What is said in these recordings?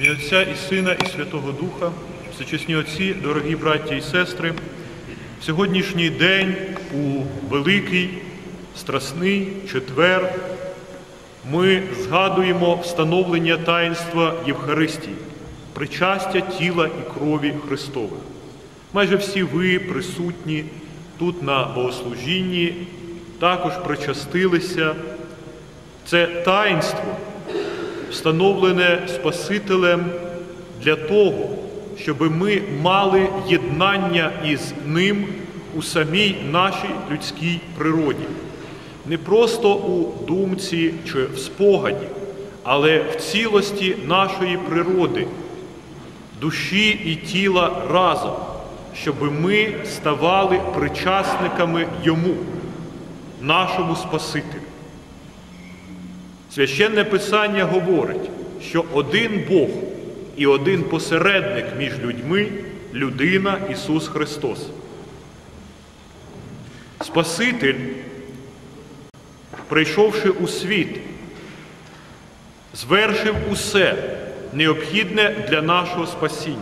ім'я Отця і Сина, і Святого Духа, всечесні отці, дорогі браття і сестри, в сьогоднішній день у великий страсний четвер ми згадуємо встановлення таїнства Євхаристії, причастя тіла і крові Христових. Майже всі ви присутні тут на богослужінні, також причастилися. Це таїнство, встановлене Спасителем для того, щоб ми мали єднання із Ним у самій нашій людській природі. Не просто у думці чи в спогаді, але в цілості нашої природи, душі і тіла разом, щоб ми ставали причасниками Йому, нашому Спасителю. Священне Писання говорить, що один Бог і один посередник між людьми людина Ісус Христос. Спаситель, прийшовши у світ, звершив усе необхідне для нашого спасіння.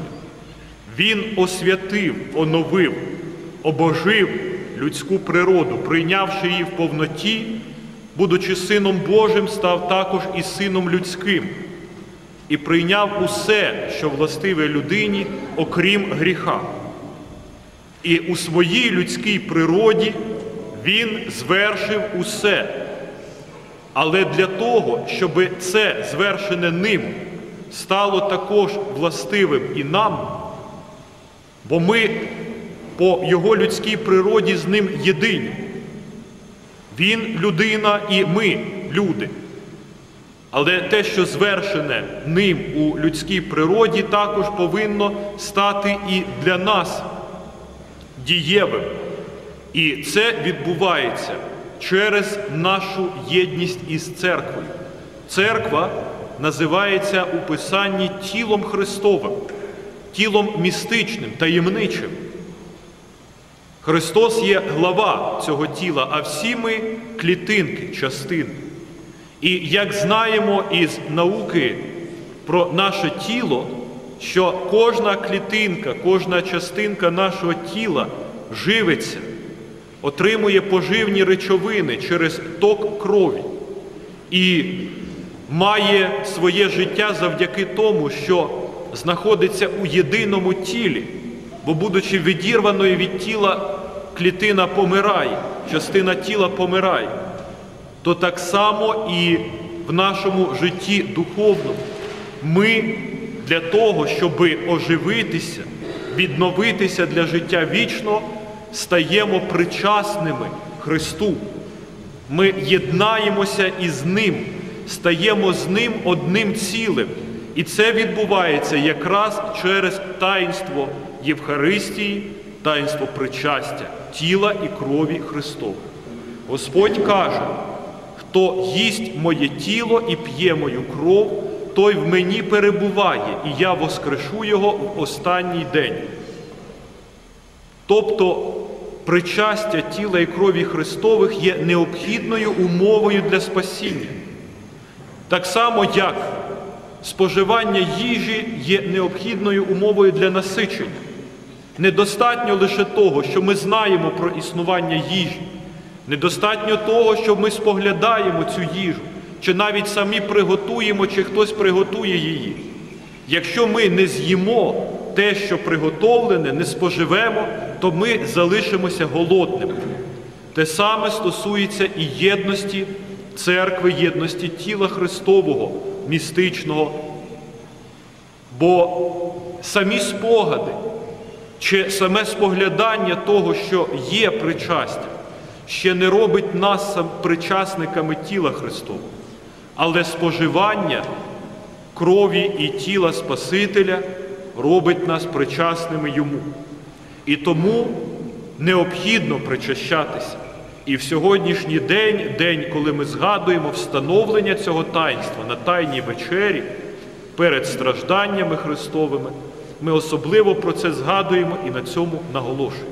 Він освятив, оновив, обожив людську природу, прийнявши її в повноті, будучи Сином Божим, став також і Сином людським і прийняв усе, що властиве людині, окрім гріха. І у своїй людській природі Він звершив усе. Але для того, щоб це звершене ним стало також властивим і нам, бо ми по його людській природі з ним єдині. Він людина і ми люди. Але те, що звершене ним у людській природі, також повинно стати і для нас дієвим. І це відбувається через нашу єдність із церквою. Церква називається у Писанні тілом Христовим, тілом містичним, таємничим. Христос є глава цього тіла, а всі ми клітинки, частини. І як знаємо із науки про наше тіло, що кожна клітинка, кожна частинка нашого тіла живиться, отримує поживні речовини через ток крові і має своє життя завдяки тому, що знаходиться у єдиному тілі, бо, будучи відірваною від тіла, клітина помирає, частина тіла помирає то так само і в нашому житті духовному ми для того, щоб оживитися, відновитися для життя вічного, стаємо причасними Христу. Ми єднаємося із Ним, стаємо з Ним одним цілим. І це відбувається якраз через таїнство Євхаристії, таїнство причастя, тіла і крові Христова. Господь каже, Хто їсть моє тіло і п'є мою кров, той в мені перебуває, і я воскрешу його в останній день. Тобто причастя тіла і крові Христових є необхідною умовою для спасіння. Так само, як споживання їжі є необхідною умовою для насичення. Недостатньо лише того, що ми знаємо про існування їжі. Недостатньо того, що ми споглядаємо цю їжу, чи навіть самі приготуємо, чи хтось приготує її. Якщо ми не з'їмо те, що приготовлене, не споживемо, то ми залишимося голодними. Те саме стосується і єдності церкви, єдності тіла Христового, містичного. Бо самі спогади чи саме споглядання того, що є причастя, ще не робить нас причасниками тіла Христового, але споживання крові і тіла Спасителя робить нас причасними Йому. І тому необхідно причащатися. І в сьогоднішній день, день, коли ми згадуємо встановлення цього таїнства на Тайній вечері перед стражданнями Христовими, ми особливо про це згадуємо і на цьому наголошуємо.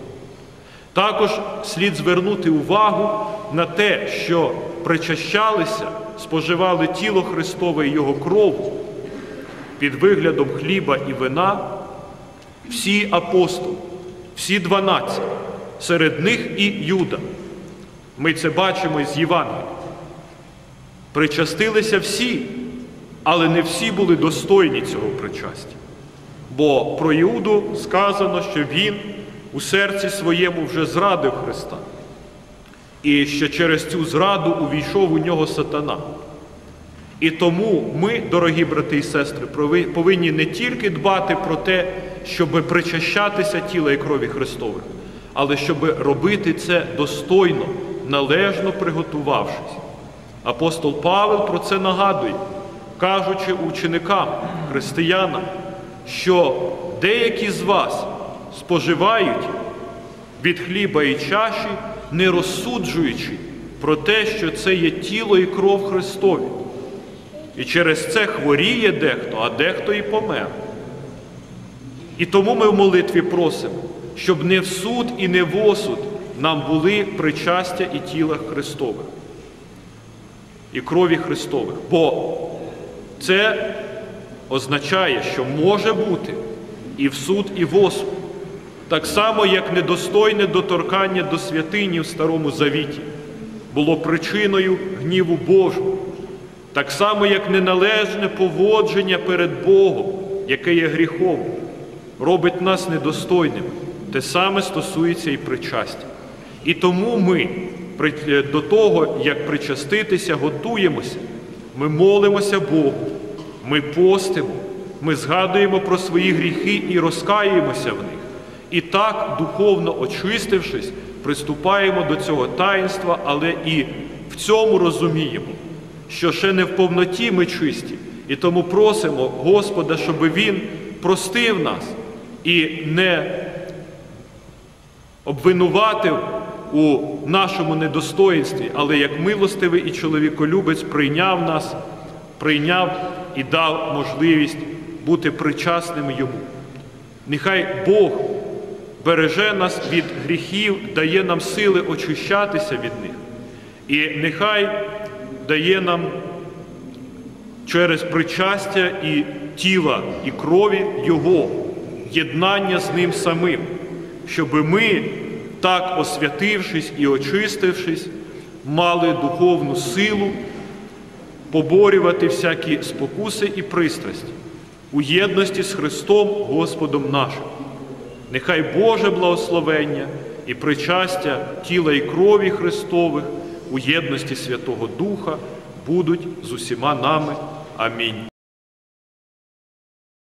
Також слід звернути увагу на те, що причащалися, споживали тіло Христове і Його кров під виглядом хліба і вина всі апостоли, всі дванадцять, серед них і Юда. Ми це бачимо з Євангелія. Причастилися всі, але не всі були достойні цього причастя. Бо про Іуду сказано, що він у серці своєму вже зрадив Христа. І що через цю зраду увійшов у нього сатана. І тому ми, дорогі брати і сестри, повинні не тільки дбати про те, щоб причащатися тіла і крові Христових, але щоб робити це достойно, належно приготувавшись. Апостол Павел про це нагадує, кажучи ученикам, християнам, що деякі з вас споживають від хліба і чаші, не розсуджуючи про те, що це є тіло і кров Христові. І через це хворіє дехто, а дехто і помер. І тому ми в молитві просимо, щоб не в суд і не в осуд нам були причастя і тіла Христових, і крові Христових. Бо це означає, що може бути і в суд, і в осуд. Так само, як недостойне доторкання до святині в Старому Завіті було причиною гніву Божого, так само, як неналежне поводження перед Богом, яке є гріхом, робить нас недостойними. Те саме стосується і причастя. І тому ми до того, як причаститися, готуємося, ми молимося Богу, ми постимо, ми згадуємо про свої гріхи і розкаюємося в них. І так, духовно очистившись, приступаємо до цього таїнства, але і в цьому розуміємо, що ще не в повноті ми чисті, і тому просимо Господа, щоб Він простив нас і не обвинуватив у нашому недостоїнстві, але як милостивий і чоловіколюбець прийняв нас, прийняв і дав можливість бути причасними Йому. Нехай Бог береже нас від гріхів, дає нам сили очищатися від них. І нехай дає нам через причастя і тіла, і крові Його, єднання з Ним самим, щоб ми, так освятившись і очистившись, мали духовну силу поборювати всякі спокуси і пристрасті у єдності з Христом Господом нашим. Нехай Боже благословення і причастя тіла і крові Христових у єдності Святого Духа будуть з усіма нами. Амінь.